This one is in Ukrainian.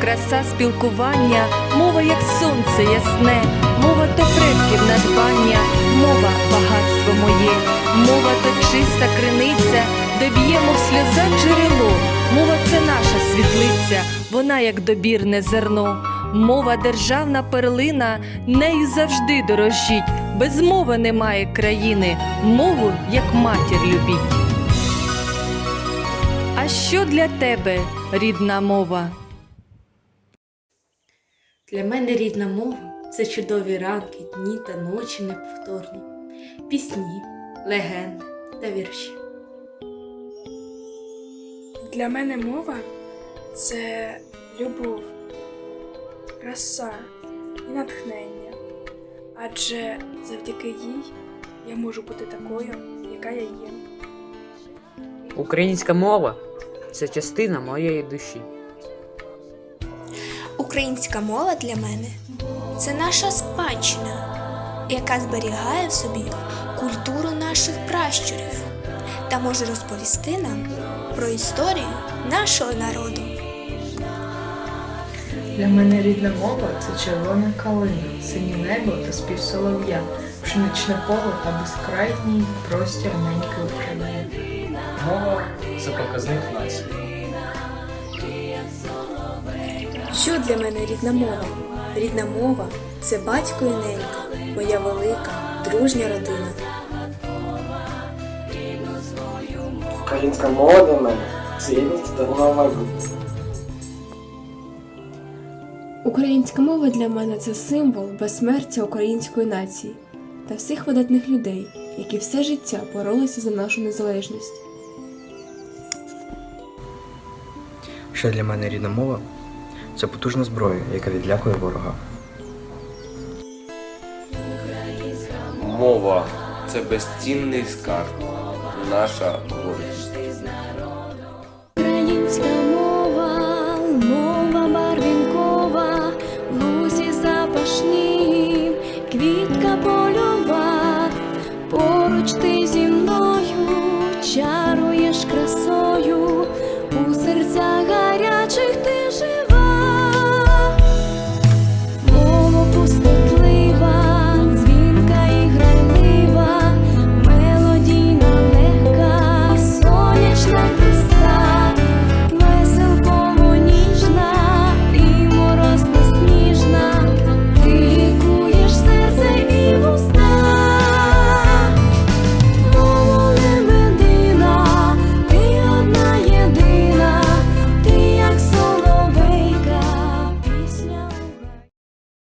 краса спілкування, мова як сонце ясне, мова то предків надбання, мова багатство моє, мова то чиста криниця, де б'ємо в сльозах джерело. Мова це наша світлиця, вона як добірне зерно. Мова державна перлина, нею завжди дорожіть. Без мови немає країни, мову як матір любіть. А що для тебе рідна мова? Для мене рідна мова це чудові ранки, дні та ночі неповторні, пісні, легенди та вірші. Для мене мова це любов, краса і натхнення. Адже завдяки їй я можу бути такою, яка я є. Українська мова це частина моєї душі. Українська мова для мене це наша спадщина, яка зберігає в собі культуру наших пращурів та може розповісти нам про історію нашого народу. Для мене рідна мова це червона калина, синє небо та спів солов'я, пшеничне поле та безкрайній простір неньки України. Мова це показник нації. Що для мене рідна мова? Рідна мова це батько і ненька, моя велика, дружня родина. Українська мова для мене це єдність та майбутнє. Українська мова для мене це символ безсмертя української нації та всіх видатних людей, які все життя боролися за нашу незалежність. Ще для мене рідна мова це потужна зброя, яка відлякує ворога. Мова це безцінний скарб, наша гордість. Українська